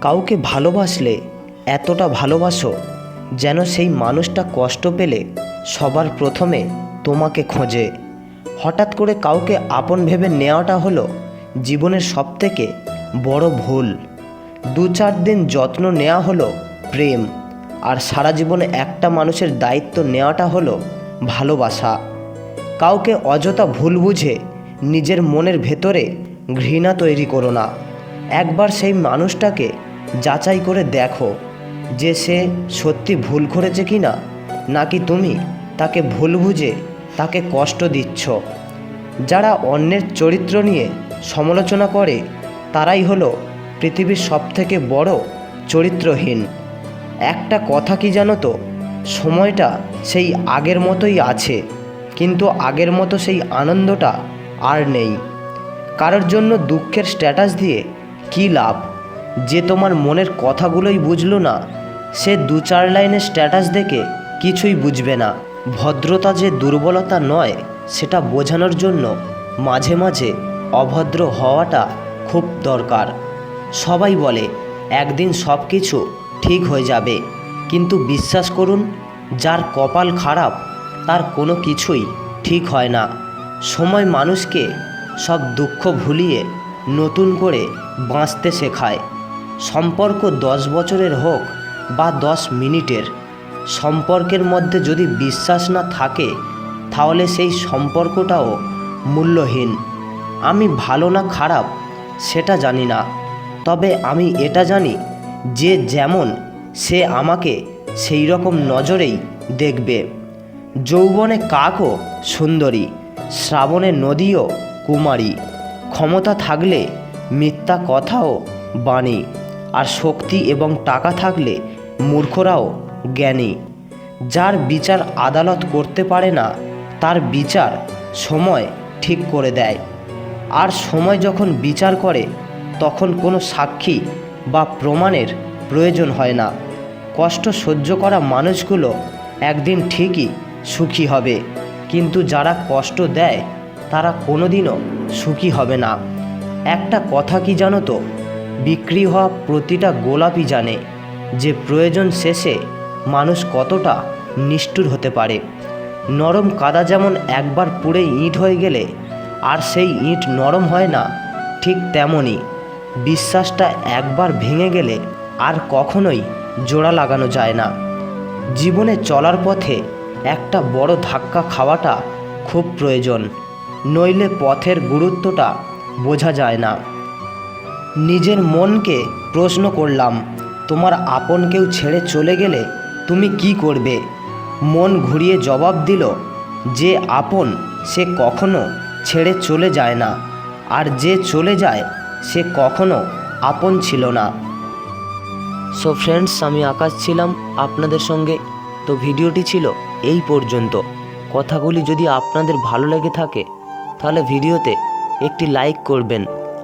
কাউকে ভালোবাসলে এতটা ভালোবাসো যেন সেই মানুষটা কষ্ট পেলে সবার প্রথমে তোমাকে খোঁজে। হঠাৎ করে কাউকে আপন ভেবে নেওয়াটা হলো জীবনের সবথেকে বড় ভুল। দু চার দিন যত্ন নেওয়া হলো প্রেম আর সারা জীবনে একটা মানুষের দায়িত্ব নেওয়াটা হলো ভালোবাসা। কাউকে অযথা ভুল বুঝে নিজের মনের ভেতরে ঘৃণা তৈরি করো না। একবার সেই মানুষটাকে যাচাই করে দেখো যে সে সত্যি ভুল করেছে কি না, নাকি তুমি তাকে ভুল বুঝে তাকে কষ্ট দিচ্ছ। যারা অন্যের চরিত্র নিয়ে সমালোচনা করে, তারাই হলো পৃথিবীর সবথেকে বড় চরিত্রহীন। একটা কথা কি জানো তো, সময়টা সেই আগের মতোই আছে, কিন্তু আগের মতো সেই আনন্দটা আর নেই। কারোর জন্য দুঃখের স্ট্যাটাস দিয়ে কী লাভ? যে তোমার মনের কথাগুলোই বুঝলো না, সে দু চার লাইনের স্ট্যাটাস দেখে কিছুই বুঝবে না। ভদ্রতা যে দুর্বলতা নয়, সেটা বোঝানোর জন্য মাঝে মাঝে অভদ্র হওয়াটা খুব দরকার। সবাই বলে, একদিন সব কিছু ঠিক হয়ে যাবে। কিন্তু বিশ্বাস করুন, যার কপাল খারাপ, তার কোনো কিছুই ঠিক হয় না। সময় মানুষকে সব দুঃখ ভুলিয়ে নতুন করে বাঁচতে শেখায়। সম্পর্ক দশ বছরের হোক বা দশ মিনিটের, সম্পর্কের মধ্যে যদি বিশ্বাস না থাকে, তাহলে সেই সম্পর্কটাও মূল্যহীন। আমি ভালো না খারাপ, সেটা জানি না। তবে আমি এটা জানি যে যেমন সে আমাকে সেই রকম নজরেই দেখবে। যৌবনে কাকও সুন্দরী, শ্রাবণে নদীও কুমারী। ক্ষমতা থাকলে মিথ্যা কথাও বাণী। আর শক্তি এবং টাকা থাকলে মূর্খরাও জ্ঞানী। যার বিচার আদালত করতে পারে না, তার বিচার সময় ঠিক করে দেয়। আর সময় যখন বিচার করে, তখন কোনো সাক্ষী বা প্রমাণের প্রয়োজন হয় না। কষ্ট সহ্য করা মানুষগুলো একদিন ঠিকই সুখী হবে। কিন্তু যারা কষ্ট দেয়, তারা কোনোদিনও সুখী হবে না। একটা কথা কি জানো তো? বিক্রি হওয়া প্রতিটা গোলাপই জানে যে প্রয়োজন শেষে মানুষ কতটা নিষ্ঠুর হতে পারে। নরম কাদা যেমন একবার পুড়ে ইঁট হয়ে গেলে, আর সেই ইঁট নরম হয় না ঠিক তেমনই। বিশ্বাসটা একবার ভেঙে গেলে আর কখনোই জোড়া লাগানো যায় না। জীবনে চলার পথে একটা বড় ধাক্কা খাওয়াটা খুব প্রয়োজন, নইলে পথের গুরুত্বটা বোঝা যায় না। নিজের মনকে প্রশ্ন করলাম, তোমার আপন কেউ ছেড়ে চলে গেলে তুমি কি করবে? মন ঘুরিয়ে জবাব দিল, যে আপন সে কখনো ছেড়ে চলে যায় না, আর যে চলে যায় সে কখনো আপন ছিল না। সো ফ্রেন্ডস আমি আকাশ ছিলাম আপনাদের সঙ্গে। তো ভিডিওটি ছিল এই পর্যন্ত। কথাগুলি যদি আপনাদের ভালো লেগে থাকে, তাহলে ভিডিওতে একটি লাইক করবেন।